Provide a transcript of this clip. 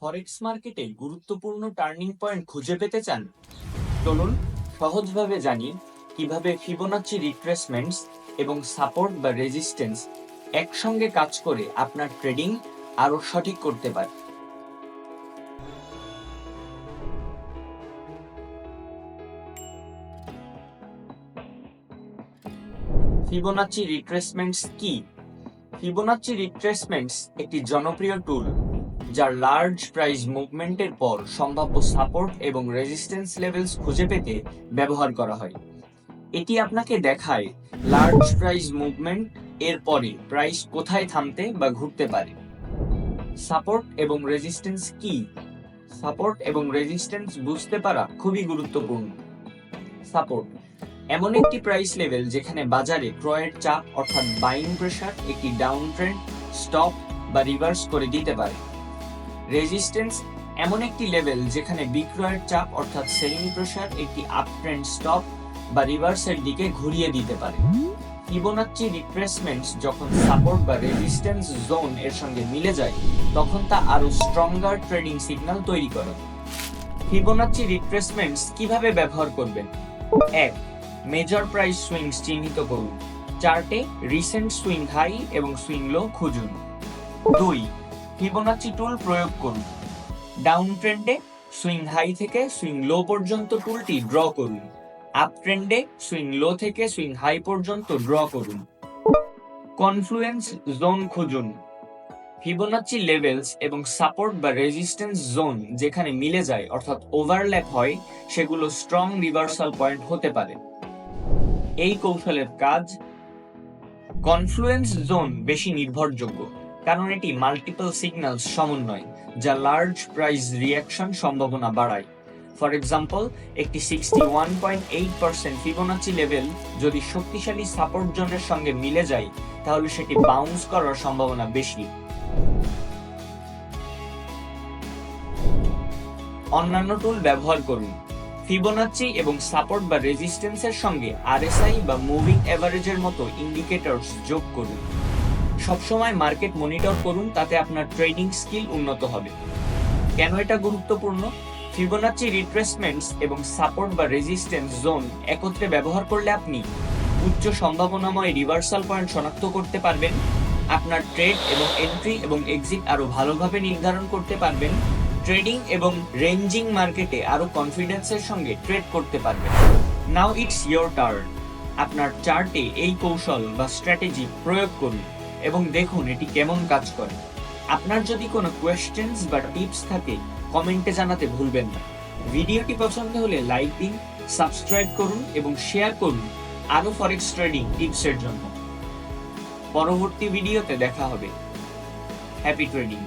ফরেক্স মার্কেটে গুরুত্বপূর্ণ turning point খুঁজে পেতে চান? চলুন সহজভাবে জানি কীভাবে ফিবোনাচি রিট্রেসমেন্টস এবং সাপোর্ট বা রেজিস্ট্যান্স একসঙ্গে কাজ করে আপনার ট্রেডিং আরও সঠিক করতে পারে। ফিবোনাচি রিট্রেসমেন্টস কি? ফিবোনাচি রিট্রেসমেন্টস একটি জনপ্রিয় টুল যার লার্জ প্রাইস মুভমেন্টের পর সম্ভাব্য সাপোর্ট এবং রেজিস্ট্যান্স লেভেলস খুঁজে পেতে ব্যবহার করা হয়। এটি আপনাকে দেখায় লার্জ প্রাইস মুভমেন্ট এর পরে প্রাইস কোথায় থামতে বা ঘুরতে পারে। সাপোর্ট এবং রেজিস্ট্যান্স কি? সাপোর্ট এবং রেজিস্ট্যান্স বুঝতে পারা খুবই গুরুত্বপূর্ণ। সাপোর্ট এমন একটি প্রাইস লেভেল যেখানে বাজারে ক্রয়ের চাপ অর্থাৎ বাইং প্রেশার একটি ডাউন ট্রেন্ড স্টপ বা রিভার্স করে দিতে পারে। রেজিস্ট্যান্স এমন একটি লেভেল যেখানে বিক্রয়ের চাপ, অর্থাৎ সেলিং প্রেশার একটি আপ ট্রেন্ড স্টপ বা রিভার্সের দিকে ঘুরিয়ে দিতে পারে। ফিবোনাচ্চি রিট্রেসমেন্টস যখন সাপোর্ট বা রেজিস্ট্যান্স জোন এর সঙ্গে মিলে যায়, তখন তা আরও স্ট্রঙ্গার ট্রেডিং সিগন্যাল তৈরি করে। ফিবোনাচ্চি রিট্রেসমেন্টস কীভাবে ব্যবহার করবেন? এক মেজর প্রাইস সুইংস চিহ্নিত করুন। চার্টে রিসেন্ট সুইং হাই এবং সুইং লো খুঁজুন। দুই ফিবোনাচি টুল প্রয়োগ করুন। ডাউন ট্রেন্ডে সুইং হাই থেকে সুইং লো পর্যন্ত টুলটি ড্র করুন। আপ ট্রেন্ডে সুইং লো থেকে সুইং হাই পর্যন্ত ড্র করুন। কনফ্লুয়েন্স জোন খুঁজুন। ফিবোনাচি লেভেলস এবং সাপোর্ট বা রেজিস্ট্যান্স জোন যেখানে মিলে যায়, অর্থাৎ ওভারল্যাপ হয়, সেগুলো স্ট্রং রিভার্সাল পয়েন্ট হতে পারে। এই কৌশলের কাজ কনফ্লুয়েন্স জোন বেশি নির্ভরযোগ্য। কারণ এটি মাল্টিপল সিগন্যাল সমন্বয়, যা লার্জ প্রাইস রিয়াকশন সম্ভাবনা বাড়ায়। ফর এক্সাম্পল একটি sixty one point eight percent Fibonacci level যদি শক্তিশালী সাপোর্ট জোনের সঙ্গে মিলে যায়, তাহলে সেটি বাউন্স করার সম্ভাবনা বেশি। অন্যান্য টুল ব্যবহার করুন। ফিবোনাচি এবং সাপোর্ট বা রেজিস্ট্যান্সের সঙ্গে আরএসআই বা মুভিং এভারেজের মতো ইন্ডিকেটরস যোগ করুন। সবসময় মার্কেট মনিটর করুন, তাতে আপনার ট্রেডিং স্কিল উন্নত হবে। কেন এটা গুরুত্বপূর্ণ? ফিবোনাচি রিট্রেসমেন্টস এবং সাপোর্ট বা রেজিস্ট্যান্স জোন একত্রে ব্যবহার করলে আপনি উচ্চ সম্ভাবনাময় রিভার্সাল পয়েন্ট শনাক্ত করতে পারবেন, আপনার ট্রেড এবং এন্ট্রি এবং এক্সিট আরও ভালোভাবে নির্ধারণ করতে পারবেন, ট্রেডিং এবং রেঞ্জিং মার্কেটে আরও কনফিডেন্সের সঙ্গে ট্রেড করতে পারবেন। Now it's your turn. আপনার চার্টে এই কৌশল বা স্ট্র্যাটেজি প্রয়োগ করুন। এবং দেখুন এটি কেমন কাজ করে। আপনার যদি কোনো কোয়েশ্চেন্স বা টিপস থাকে কমেন্টে জানাতে ভুলবেন না। ভিডিওটি পছন্দ হলে লাইক দিন সাবস্ক্রাইব করুন এবং শেয়ার করুন আরও ফরেক্স ট্রেডিং টিপসের জন্য। পরবর্তী ভিডিওতে দেখা হবে। Happy trading